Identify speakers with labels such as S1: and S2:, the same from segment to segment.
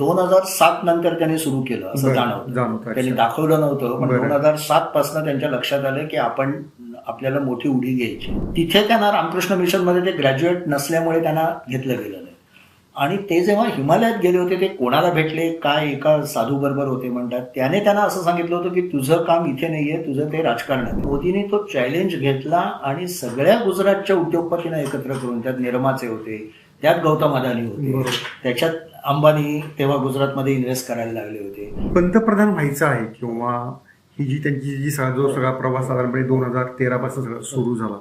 S1: दोन हजार सात नंतर त्यांनी सुरू केलं असं जाणवतं.
S2: जाणवतं,
S1: त्यांनी. दाखवलं नव्हतं पण. दोन हजार सात पासून त्यांच्या लक्षात आलं की आपण आपल्याला मोठी उडी घ्यायची. तिथे त्यांना रामकृष्ण मिशनमध्ये ते ग्रॅज्युएट नसल्यामुळे त्यांना घेतलं गेलं नाही. आणि ते जेव्हा हिमालयात गेले होते ते कोणाला भेटले काय एका साधू बरोबर होते म्हणतात. त्याने त्यांना असं सांगितलं होतं की तुझं काम इथे नाहीये तुझं ते राजकारण आहे. मोदींनी तो चॅलेंज घेतला आणि सगळ्या गुजरातच्या उद्योगपतींना एकत्र करून त्यात निर्माचे होते त्यात गौतम अदानी होते. त्याच्यात अंबानी तेव्हा गुजरातमध्ये इन्व्हेस्ट करायला लागले होते.
S2: पंतप्रधान व्हायचं आहे किंवा ही जी त्यांची जी जो सगळा प्रवास साधारणपणे दोन हजार तेरा पासून सगळं सुरू झाला.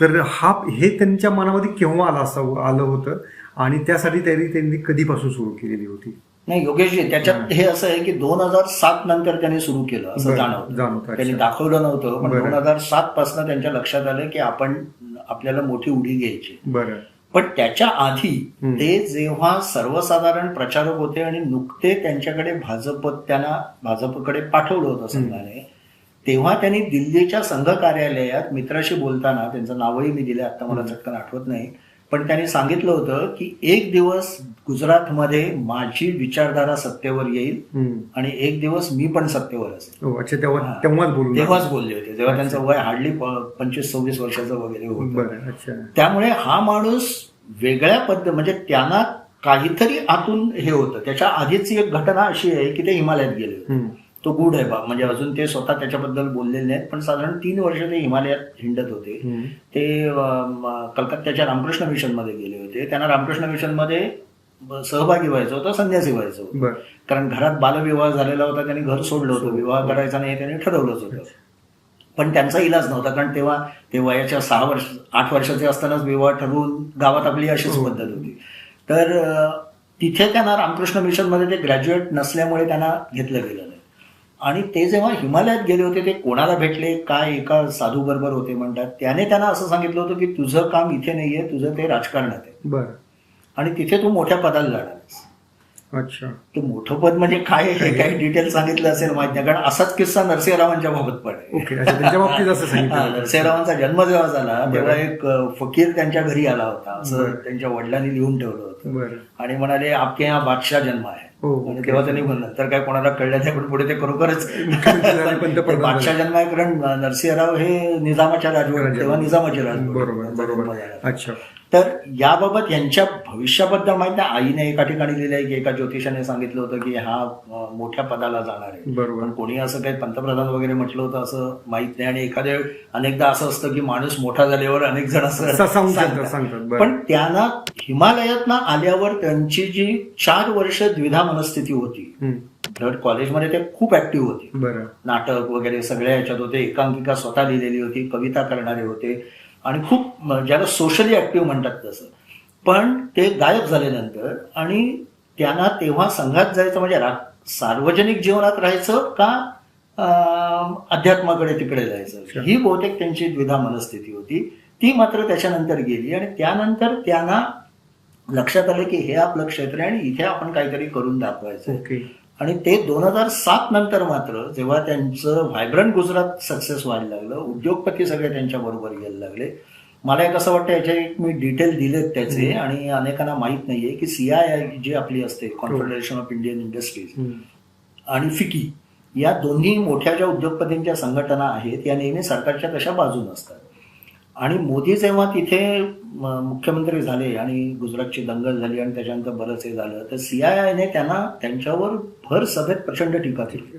S2: तर हा हे त्यांच्या मनामध्ये केव्हा आला असं आलं होतं? आणि त्यासाठी त्यांनी त्यांनी कधीपासून सुरू केलेली होती?
S1: नाही योगेशजी त्याच्यात हे. असं आहे की दोन हजार सात नंतर त्यांनी सुरू केलं असं जाणवतं. त्यांनी. दाखवलं नव्हतं पण. दोन हजार सात पासून त्यांच्या लक्षात आलं की आपण आपल्याला मोठी उडी घ्यायची.
S2: बरं.
S1: पण त्याच्या आधी. ते जेव्हा सर्वसाधारण प्रचारक होते आणि नुकते त्यांच्याकडे भाजप त्यांना भाजपकडे पाठवलं होतं संघाने तेव्हा त्यांनी दिल्लीच्या संघ कार्यालयात मित्राशी बोलताना त्यांचं नावही मी दिलं आता मला चटकन आठवत नाही पण त्यांनी सांगितलं होतं की एक दिवस गुजरातमध्ये माझी विचारधारा सत्तेवर येईल. आणि एक दिवस मी पण सत्तेवर असेल.
S2: हो. तेव्हाच
S1: बोलले होते. तेव्हा त्यांचं वय हार्डली पंचवीस सव्वीस वर्षाचं वगैरे होतं. त्यामुळे हा माणूस वेगळ्या पद्धत म्हणजे त्यांना काहीतरी आतून हे होतं. त्याच्या आधीची एक घटना अशी आहे की ते हिमालयात गेले होते. तो गुड आहे बा. म्हणजे अजून ते स्वतः त्याच्याबद्दल बोललेले नाहीत पण साधारण तीन वर्ष ते हिमालयात हिंडत होते. ते कलकत्त्याच्या रामकृष्ण मिशनमध्ये गेले होते. त्यांना रामकृष्ण मिशनमध्ये सहभागी व्हायचं होतं संन्यासी व्हायचं होतं. कारण घरात बालविवाह झालेला होता त्यांनी घर सोडलं होतं. विवाह करायचा नाही त्यांनी ठरवलंच होतं. पण त्यांचा इलाज नव्हता. कारण तेव्हा ते वयाच्या सहा वर्ष आठ वर्षाचे असतानाच विवाह ठरवून गावात आपली अशीच
S2: हो.
S1: पद्धत होती. तर तिथे त्यांना रामकृष्ण मिशनमध्ये ते ग्रॅज्युएट नसल्यामुळे त्यांना घेतलं गेलं. आणि ते जेव्हा हिमालयात गेले होते ते कोणाला भेटले? काय एका साधू बरोबर होते म्हणतात. त्याने त्यांना असं सांगितलं होतं की तुझं काम इथे नाहीये तुझं ते राजकारणात आहे.
S2: बरं.
S1: आणि तिथे तू मोठ्या पदाला जाणार
S2: अच्छा
S1: ते मोठं पद म्हणजे काय हे काही डिटेल सांगितलं असेल माहीत नाही कारण असाच किस्सा नरसिंहरावांच्या बाबत पण हा, नरसिंहरावांचा जन्म जेव्हा झाला तेव्हा. एक फकीर त्यांच्या घरी आला होता असं. त्यांच्या वडिलांनी लिहून ठेवलं होतं आणि म्हणाले आपके यहाँ बादशाह जन्म आहे
S2: हो,
S1: आणि
S2: ओके.
S1: तेव्हा त्यांनी म्हणलं नंतर काय कोणाला कळलं नाही पण पुढे ते खरोखरच. बादशाह जन्म आहे कारण नरसिंहराव हे निजामाच्या राजवट. तेव्हा निजामाचे राजवट.
S2: अच्छा
S1: तर याबाबत यांच्या भविष्याबद्दल माहिती नाही. आईने एका ठिकाणी लिहिलं आहे की एका ज्योतिषाने सांगितलं होतं की हा मोठ्या पदाला जाणार आहे.
S2: बरोबर.
S1: पण कोणी असं काही पंतप्रधान वगैरे म्हटलं होतं असं माहीत नाही आणि एखाद्या अनेकदा असं असतं की माणूस मोठा झाल्यावर अनेक जण असं पण त्यांना हिमालयातनं आल्यावर त्यांची जी चार वर्ष द्विधा मनस्थिती होती कॉलेजमध्ये ते खूप ऍक्टिव्ह होते. नाटक वगैरे सगळ्या ह्याच्यात होते. एकांकिका स्वतः लिहिलेली होती कविता करणारे होते. आणि खूप ज्याला सोशली ऍक्टिव्ह म्हणतात तसं. पण ते गायब झाल्यानंतर आणि त्यांना तेव्हा संघात जायचं म्हणजे रा- सार्वजनिक जीवनात राहायचं का अध्यात्माकडे तिकडे जायचं? ही बहुतेक त्यांची द्विधा मनस्थिती होती. ती मात्र त्याच्यानंतर गेली आणि त्यानंतर त्यांना लक्षात आलं की हे आपलं क्षेत्र आहे आणि इथे आपण काहीतरी करून दाखवायचं आणि ते दोन हजार सात नंतर मात्र जेव्हा त्यांचं व्हायब्रंट गुजरात सक्सेस व्हायला लागलं उद्योगपती सगळे त्यांच्या बरोबर यायला लागले. मला एक असं वाटतं याचे एक मी डिटेल दिलेत त्याचे आणि अनेकांना माहीत नाहीये की सीआय जी आपली असते कॉन्फेडरेशन ऑफ इंडियन इंडस्ट्रीज. आणि फिकी या दोन्ही मोठ्या ज्या उद्योगपतींच्या संघटना आहेत या नेहमी सरकारच्या तशा बाजून असतात? आणि मोदी जेव्हा तिथे मुख्यमंत्री झाले आणि गुजरातची दंगल झाली आणि त्याच्यानंतर बरंच हे झालं तर सीआयआयने त्यांना त्यांच्यावर भर सभेत प्रचंड टीका केली.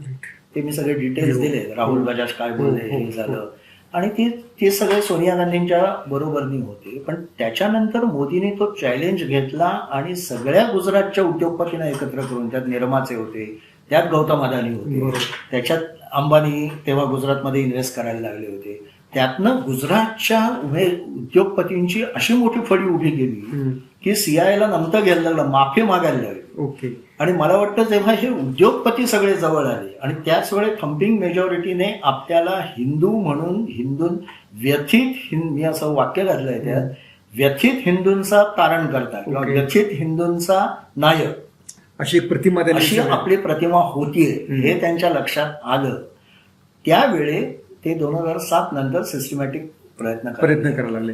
S1: ते मी सगळे डिटेल्स
S2: हो.
S1: दिले. राहुल बजाज काय बोलले
S2: हो, हो,
S1: हे झालं. आणि ते ते सगळे सोनिया गांधींच्या बरोबरनी होते. पण त्याच्यानंतर मोदींनी तो चॅलेंज घेतला आणि सगळ्या गुजरातच्या उद्योगपतींना एकत्र करून त्यात निर्माचे होते त्यात गौतम अदानी होते. त्याच्यात अंबानी तेव्हा गुजरातमध्ये इन्व्हेस्ट करायला लागले होते. त्यातनं गुजरातच्या उभे उद्योगपतींची अशी मोठी फळी उभी केली. की सीआयला नमतं घ्यायला लागलं माफी मागायला लागली
S2: ओके
S1: आणि मला वाटतं जेव्हा हे उद्योगपती सगळे जवळ आले आणि त्याच वेळेस थम्पिंग मेजॉरिटीने आपल्याला हिंदू म्हणून हिंदू व्यथित हिंद मी असं वाक्य घातलंय त्यात व्यथित हिंदूंचा तारण करता किंवा. व्यथित हिंदूंचा नायक
S2: अशी प्रतिमा
S1: अशी आपली प्रतिमा होतीये. हे त्यांच्या लक्षात आलं त्यावेळे ते दोन हजार सात नंतर सिस्टमॅटिक प्रयत्न
S2: प्रयत्न करायला लागले.